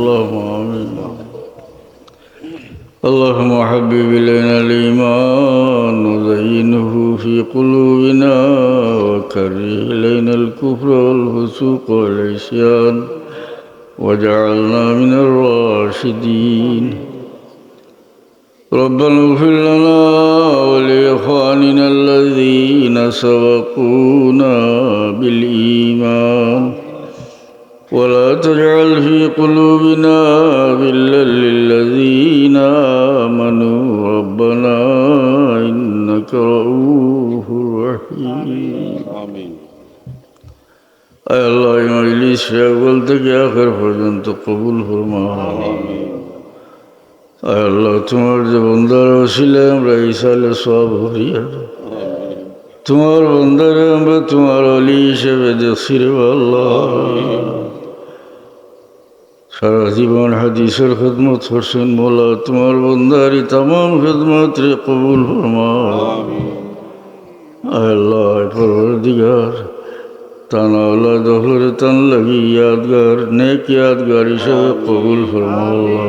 اللهم آمين. اللهم حبب إلينا الإيمان وزينه في قلوبنا وكره إلينا الكفر والفسوق والعصيان واجعلنا من الراشدين. ربنا اغفر لنا ولإخواننا الذين سبقونا بالإيمان. ولا تجعل في قلوبنا غلا للذين آمنوا ربنا إنك رؤوف رحيم আমিন আয় আল্লাহ এই মজলিস সকল থেকে আখের পর্যন্ত কবুল ফরমা আয় আল্লাহ তোমার যে বন্দার ছিলে আমরা এই সালে সব হরিয়া তোমার বন্দারে আমরা তোমার অলি হিসেবে দেখছি রে আল্লাহ সারা জীবন হাদিসের খেদমত করছেন মোলা, তোমার বন্দারি তাম খেদমত রে কবুল ফরমা। আল্লাহ তানাওয়ালা দহলরে তান লাগি ইয়াদগার, নেক ইয়াদগার হিসেবে কবুল ফরমা।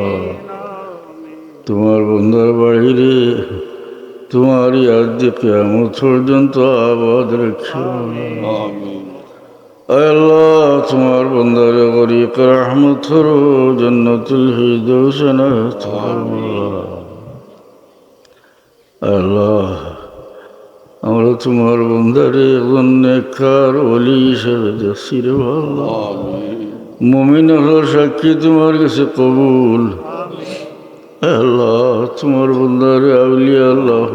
তোমার বন্দার বাড়িরে তোমার ইয়াদ দিয়ে কেমন পর্যন্ত আবাদ রেখে। আমিন আল্লাহ তোমার বন্দারে গরিক রহমত হরো জন্নতুল হিদৌসনা আল্লাহ আমরা তোমার বন্দারে একজন নেকার অলি হিসেবে দেখছি রে মমিন হলো সাক্ষী তোমার কাছে কবুল। আল্লাহ তোমার বন্দারে আউলিয়া আল্লাহ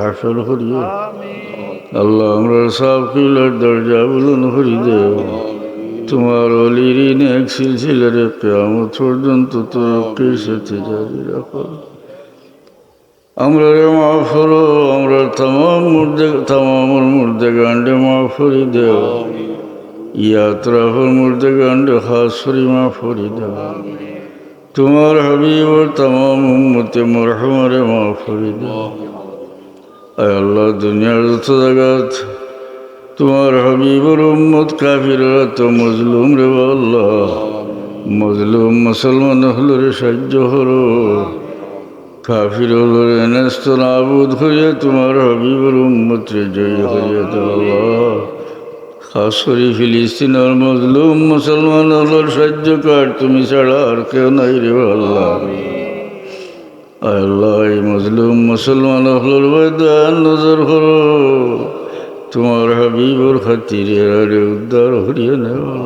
হাসর করিও। আল্লাহ, আমরা সব কিলার দরজা বলুন হরি দেও তোমার অলির এক সিলসিলার কেমন পর্যন্ত তোর সাথে জারি রাখো। আমরা রে মাফ করো, আমরা তাম মুর্দে তামামুর মুর্দে গান্ডে মাফ করি দেও ইয়াত্রাফর মুর্দে গান্ডে খাস করি মাফ করি দেও তোমার হাবিবর তাম উম্মতে মরহমারে মাফ করি দেও আয় আল্লাহ দুনিয়ার যত জায়গাত তোমার হাবিবর উম্মত কাফিররা তো মজলুম রে আল্লাহ। মজলুম মুসলমান হলো রে সাহায্য হরো কাফির হলো রে নেস্ত নাবুদ হইয়া তোমার হাবিবর উম্মত রে জয় তো আল্লাহ। খাস করে ফিলিস্তিনের মজলুম মুসলমান হলোর সাহায্য কার তুমি ছাড়া আর কেউ নাই রে আল্লাহ। আল্লাহ মজলুম মুসলমান হলোর বৈদান নজর করো। তোমার হাবিবর খাতিরে আরে উদ্ধার হরিয়ে নেওয়া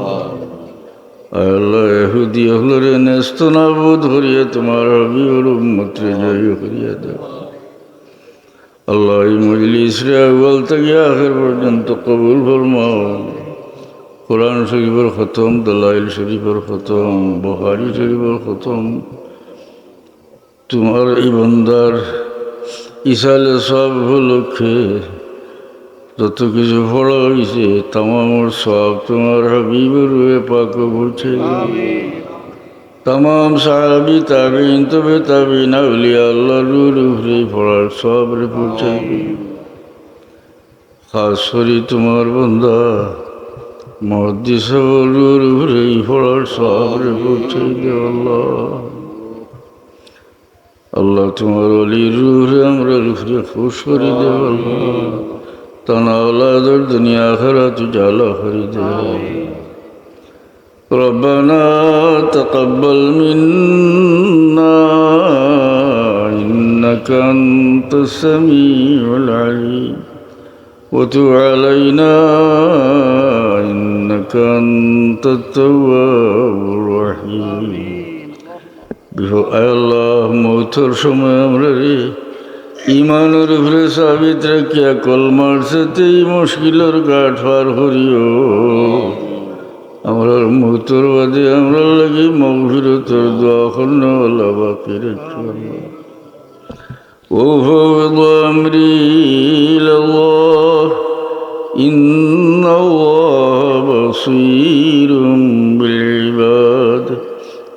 আল্লাহ এহুদি হলরে নেস্ত নাবুদ হরিয়ে তোমার হাবিবর উম্মত্রে জয় হরিয়ে দেও। আল্লাহ মজলিস রে আউ্বাল থেকে আখের পর্যন্ত কবুল ফরমাও। কোরআন শরীফের খতম, দলাইল শরীফের খতম বহারি শরীফের খতম। তোমার এই বন্দার ইসালে সব উপলক্ষে যত কিছু ফল হয়েছে তামামর সব তোমার হাবিবের রুয়ে পাক পৌঁছে তাম সাহাবি, তাবিন, তবে তাবিন, আউলিয়া আল্লাহ রুর উপরে ফলার সব রে পৌঁছে খাস করি তোমার বন্দা, মহাদিস রুর উপরে ফলার সব রে দে আল্লাহ। আল্লাহ তোমার অলির রুহে আমরা রুফরে খুশ করে দে আল্লাহ তানা আওলাদর দুনিয়া খরা তু জালা করে দে ربنا تقبل منا إنك أنت السميع العليم وتب علينا إنك أنت التواب الرحيم আল্লাহ মৌতর সময় আমরা রে ইমানের উপরে সাবিত রাখিয়া কলমার সাথেই মুশকিলের গাঠ পার করিও আমরা মৌতর বাদে আমরা লাগি মগফিরতর দোয়া করনেওয়ালা বাকি রেখো ও ভগদ আমরি ইলাল্লাহ إن الله بصير بالعباد